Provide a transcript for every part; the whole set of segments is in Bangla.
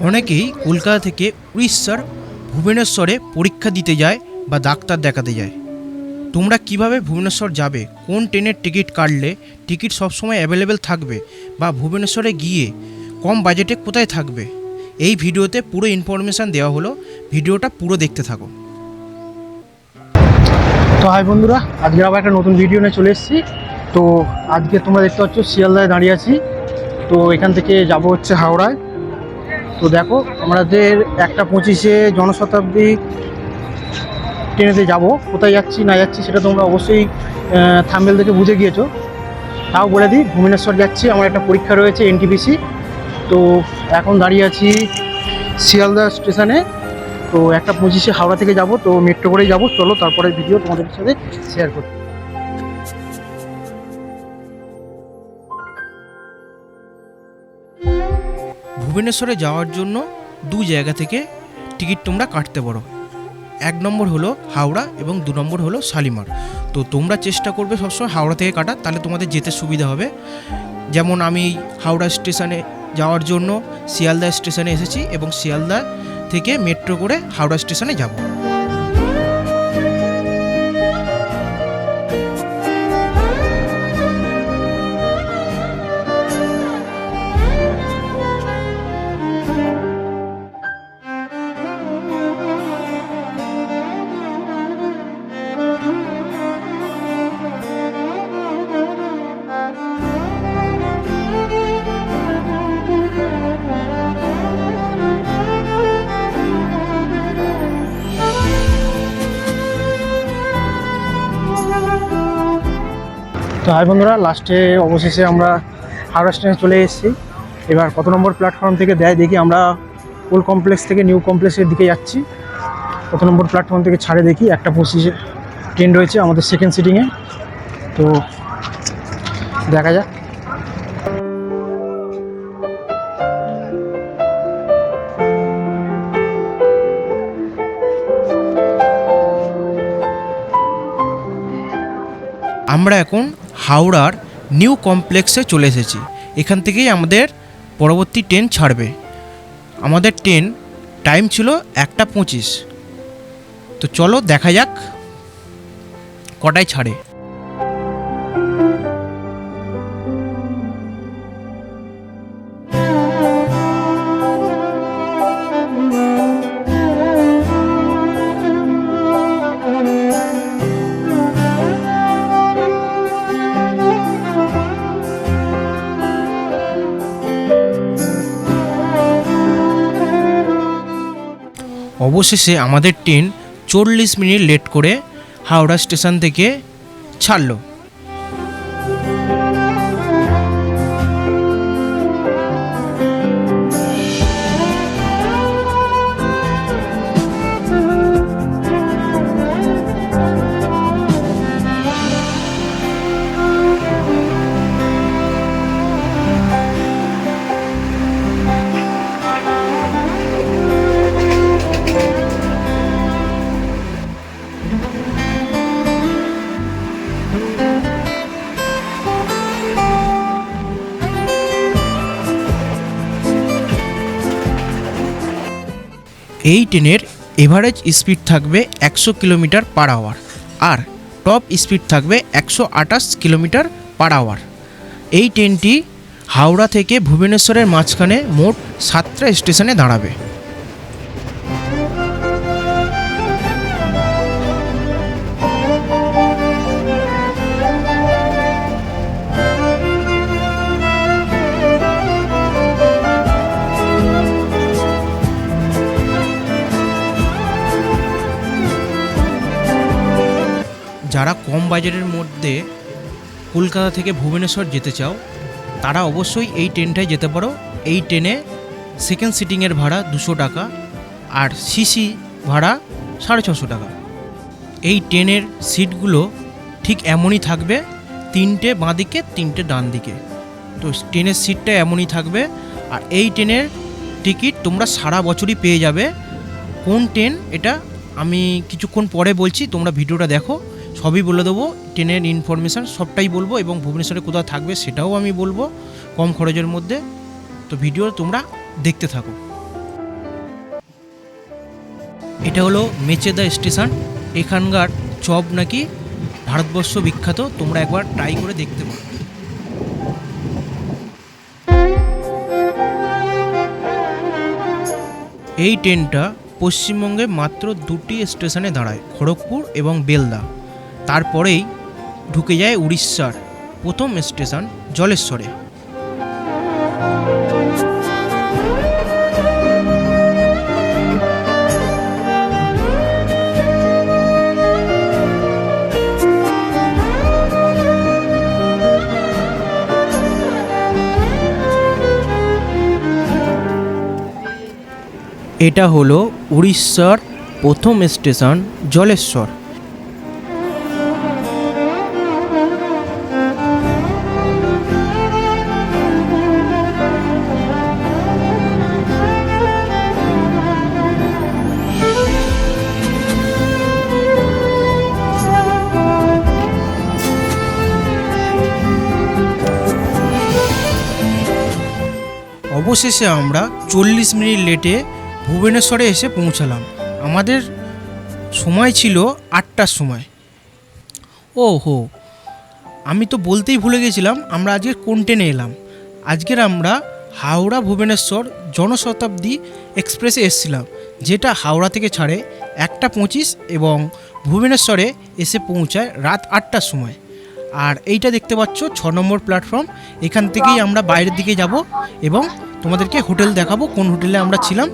অনেকেই কলকাতা থেকে উড়িষ্যার ভুবনেশ্বরে পরীক্ষা দিতে যায় বা ডাক্তার দেখাতে যায়। তোমরা কীভাবে ভুবনেশ্বর যাবে? কোন ট্রেনের টিকিট কাটলে টিকিট সবসময় অ্যাভেলেবেল থাকবে বা ভুবনেশ্বরে গিয়ে কম বাজেটে কোথায় থাকবে? এই ভিডিওতে পুরো ইনফরমেশান দেওয়া হলো। ভিডিওটা পুরো দেখতে থাকো। তো হাই বন্ধুরা, আজকে আবার একটা নতুন ভিডিও নিয়ে চলে এসেছি। তো আজকে তোমরা দেখতে পাচ্ছ, শিয়ালদায় দাঁড়িয়ে আছি। তো এখান থেকে যাব হচ্ছে হাওড়ায়। তো দেখো আমাদের একটা পঁচিশে জনশতাব্দী ট্রেনেতে যাব, কোথায় যাচ্ছি, না যাচ্ছি, সেটা তোমরা অবশ্যই থাম্বেল থেকে বুঝে গিয়েছো। তাও বলে দিই, ভুবনেশ্বর যাচ্ছি, আমার একটা পরীক্ষা রয়েছে এনটিপিসি তো এখন দাঁড়িয়ে আছি শিয়ালদা স্টেশনে। তো একটা পঁচিশে হাওড়া থেকে যাব, তো মেট্রো করেই যাব। চলো তারপরে ভিডিও তোমাদের সাথে শেয়ার করি ভুবনেশ্বরে যাওয়ার জন্য দু জায়গা থেকে টিকিট তোমরা কাটতে পারো। এক নম্বর হলো হাওড়া এবং দু নম্বর হলো শালিমার। তো তোমরা চেষ্টা করবে সবসময় হাওড়া থেকে কাটা, তাহলে তোমাদের যেতে সুবিধা হবে। যেমন আমি হাওড়া স্টেশনে যাওয়ার জন্য শিয়ালদা স্টেশনে এসেছি এবং শিয়ালদা থেকে মেট্রো করে হাওড়া স্টেশনে যাব। তো হাই বন্ধুরা, লাস্টে অবশেষে আমরা হাওড়া স্টেশনে চলে এসেছি। এবার কত নম্বর প্ল্যাটফর্ম থেকে দেয় দেখি আমরা ওল্ড কমপ্লেক্স থেকে নিউ কমপ্লেক্সের দিকে যাচ্ছি। কত নম্বর প্ল্যাটফর্ম থেকে ছাড়ে দেখি, একটা পঁচিশে ট্রেন রয়েছে আমাদের সেকেন্ড সিটিংয়ে তো দেখা যাক। আমরা এখন হাওড়ার নিউ কমপ্লেক্সে চলে এসেছি। এখান থেকেই আমাদের পরবর্তী ট্রেন ছাড়বে। আমাদের ট্রেন টাইম ছিল একটা পঁচিশ। তো চলো দেখা যাক কটায় ছাড়ে। অবশেষে আমাদের ট্রেন চল্লিশ মিনিট লেট করে হাওড়া স্টেশন থেকে ছাড়লো। এই ট্রেনের এভারেজ স্পিড থাকবে একশো কিলোমিটার পার আওয়ার আর টপ স্পিড থাকবে একশো আঠাশ কিলোমিটার পার আওয়ার এই ট্রেনটি হাওড়া থেকে ভুবনেশ্বরের মাঝখানে মোট সাতটা স্টেশনে দাঁড়াবে। বাজেটের মধ্যে কলকাতা থেকে ভুবনেশ্বর যেতে চাও, তারা অবশ্যই এই ট্রেনটায় যেতে পারো। এই ট্রেনে সেকেন্ড সিটিংয়ের ভাড়া দুশো টাকা আর সিসি ভাড়া সাড়ে ছশো টাকা। এই ট্রেনের সিটগুলো ঠিক এমনই থাকবে, তিনটে বাঁদিকে, তিনটে ডান দিকে তো ট্রেনের সিটটা এমনই থাকবে আর এই ট্রেনের টিকিট তোমরা সারা বছরই পেয়ে যাবে। কোন ট্রেন, এটা আমি কিছুক্ষণ পরে বলছি, তোমরা ভিডিওটা দেখো। সবই বলে দেবো, ট্রেনের ইনফরমেশান সবটাই বলব এবং ভুবনেশ্বরে কোথাও থাকবে সেটাও আমি বলব কম খরচের মধ্যে। তো ভিডিও তোমরা দেখতে থাকো। এটা হলো মেচেদা স্টেশন। এখানকার চপ নাকি ভারতবর্ষ বিখ্যাত, তোমরা একবার ট্রাই করে দেখতে পারো। এই ট্রেনটা পশ্চিমবঙ্গে মাত্র দুটি স্টেশনে দাঁড়ায়, খড়গপুর এবং বেলদা। তারপরেই ঢুকে যায় উড়িষ্যার প্রথম স্টেশন জলেশ্বরে। এটা হলো উড়িষ্যার প্রথম স্টেশন জলেশ্বর। অবশেষে আমরা চল্লিশ মিনিট লেটে ভুবনেশ্বরে এসে পৌঁছালাম। আমাদের সময় ছিল আটটার সময়। ও হো আমি তো বলতেই ভুলে গেছিলাম আমরা আজকে কোন ট্রেনে এলাম? আজকের আমরা হাওড়া ভুবনেশ্বর জনশতাব্দী এক্সপ্রেসে এসেছিলাম যেটা হাওড়া থেকে ছাড়ে একটা পঁচিশ এবং ভুবনেশ্বরে এসে পৌঁছায় রাত আটটার সময়। আর এইটা দেখতে পাচ্ছ ছ নম্বর প্ল্যাটফর্ম এখান থেকেই আমরা বাইরের দিকে যাব এবং তোমাদেরকে হোটেল দেখাবো, কোন হোটেলে আমরা ছিলাম।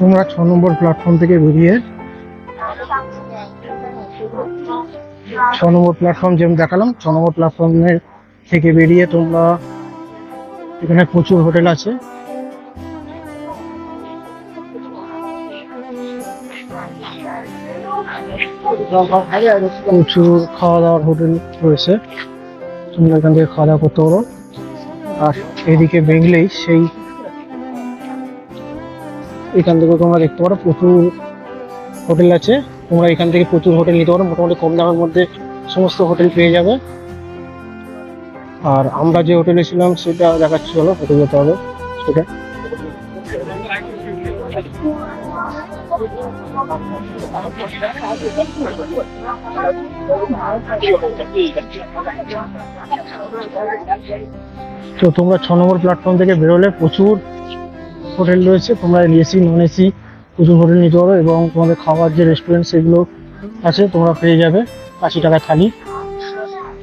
তোমরা ছ নম্বর প্ল্যাটফর্ম থেকে বেরিয়ে ছ নম্বর প্ল্যাটফর্ম যেমন দেখালাম, ছ নম্বর প্ল্যাটফর্মের থেকে বেরিয়ে তোমরা এখানে প্রচুর হোটেল আছে। প্রচুর খাওয়া দাওয়ার হোটেল রয়েছে। তোমরা এখান থেকে খাওয়া দাওয়া করতে পারো। আর এদিকে বেঙ্গলেই সেই এখান থেকে তোমরা দেখতে পারো প্রচুর হোটেল আছে। তোমরা এখান থেকে প্রচুর হোটেল নিতে পারো। মোটামুটি কম দামের মধ্যে সমস্ত হোটেল পেয়ে যাবে। আর আমরা যে হোটেলে ছিলাম, সেটা দেখাচ্ছি হলো হোটেল যেতে হবে। সেটা তো তোমরা ছ নম্বর প্ল্যাটফর্ম থেকে বেরোলে প্রচুর হোটেল রয়েছে, তোমরা এসি নন এসি প্রচুর হোটেল নিতে পারো এবং তোমাদের খাবার যে রেস্টুরেন্ট সেগুলো আছে, তোমরা পেয়ে যাবে আশি টাকা থালি।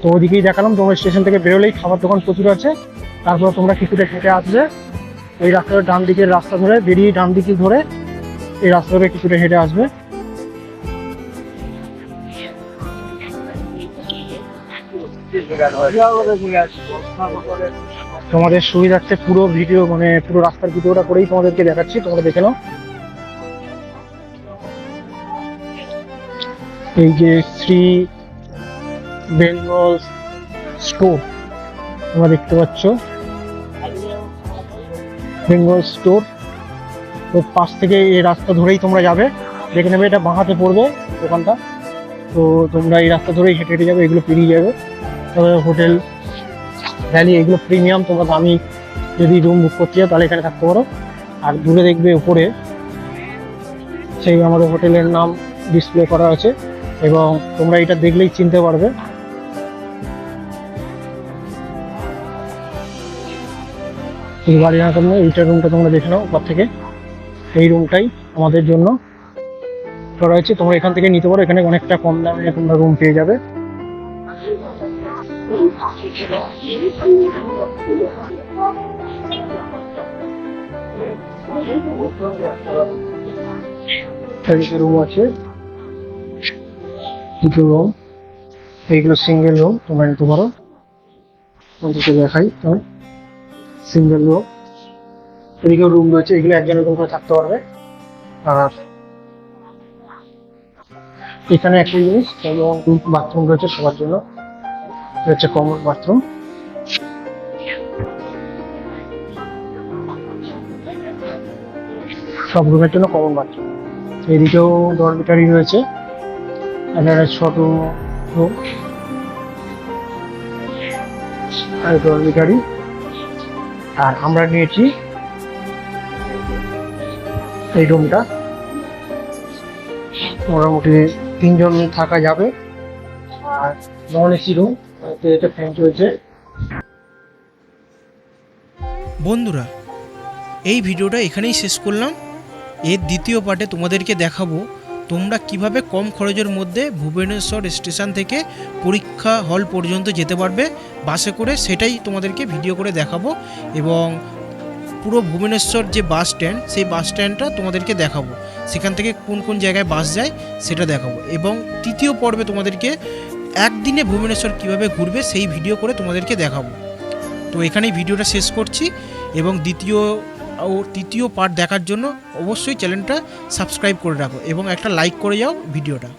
তো ওদিকেই দেখালাম, তোমরা স্টেশন থেকে বেরোলেই খাবার দোকান প্রচুর আছে, তারপর তোমরা কিছুটা হেঁটে আসবে এই রাস্তার ডান দিকের রাস্তা ধরে, বেরিয়ে ডান দিকে ধরে এই রাস্তা ধরে কিছুটা হেঁটে আসবে। তোমাদের সুবিধার্থে পুরো ভিডিও মানে পুরো রাস্তার ভিডিওটা করেই তোমাদেরকে দেখাচ্ছি। তোমরা দেখে নাও। এই যে শ্রী বেঙ্গল স্টোর, তোমরা দেখতে পাচ্ছ। বেঙ্গল স্টোর। তো পাশ থেকে এই রাস্তা ধরেই তোমরা যাবে। দেখে নেবে এটা বাঁহাতে পড়বে দোকানটা। তো তোমরা এই রাস্তা ধরেই হেঁটে হেঁটে যাবে, এগুলো পেরিয়ে যাবে। তবে হোটেল, ভ্যালি, এগুলো প্রিমিয়াম, তোমরা দামি যদি রুম বুক করতে চাও, তাহলে এখানে থাকতে পারো। আর দূরে দেখবে উপরে, সেই আমাদের হোটেলের নাম ডিসপ্লে করা আছে। এবং তোমরা এটা দেখলেই চিনতে পারবে। বাড়ি না এইটা রুমটা তোমরা দেখে নাও উপর থেকে। এই রুমটাই আমাদের জন্য। করা হয়েছে তোমরা এখান থেকে নিতে পারো। এখানে অনেকটা কম দামে তোমরা রুম পেয়ে যাবে। রুম আছে। দুটো রুম এইগুলো সিঙ্গেল রুম তোমরা নিতে পারো। দেখাই সিঙ্গেল রুম এদিকেও রুম রয়েছে, এগুলো একজনের রুম করে থাকতে পারবে। আর এখানে একটা জিনিস, এবং বাথরুম রয়েছে সবার জন্য। রয়েছে কমন বাথরুম সব রুমের জন্য কমন বাথরুম এদিকেও ডরমিটারি রয়েছে। এখানে ছোট রুম আর ডরমিটারি আর আমরা নিয়েছি এই রুমটা মোটামুটি তিনজন থাকা যাবে। আর নন এসি রুম এটা ফ্যান চলছে। বন্ধুরা, এই ভিডিওটা এখানেই শেষ করলাম। এর দ্বিতীয় পার্টে তোমাদেরকে দেখাবো তোমরা কীভাবে কম খরচের মধ্যে ভুবনেশ্বর স্টেশন থেকে পরীক্ষা হল পর্যন্ত যেতে পারবে। বাসে করে সেটাই তোমাদেরকে ভিডিও করে দেখাবো। এবং পুরো ভুবনেশ্বর যে বাস স্ট্যান্ড সেই বাস স্ট্যান্ডটা তোমাদেরকে দেখাবো। সেখান থেকে কোন কোন জায়গায় বাস যায় সেটা দেখাবো। এবং তৃতীয় পর্বে তোমাদেরকে একদিনে ভুবনেশ্বর কীভাবে ঘুরবে সেই ভিডিও করে তোমাদেরকে দেখাবো। তো এখানেই ভিডিওটা শেষ করছি এবং দ্বিতীয় ও তৃতীয় পার্ট দেখার জন্য অবশ্যই চ্যানেলটা সাবস্ক্রাইব করে রাখো এবং একটা লাইক করে যাও ভিডিওটা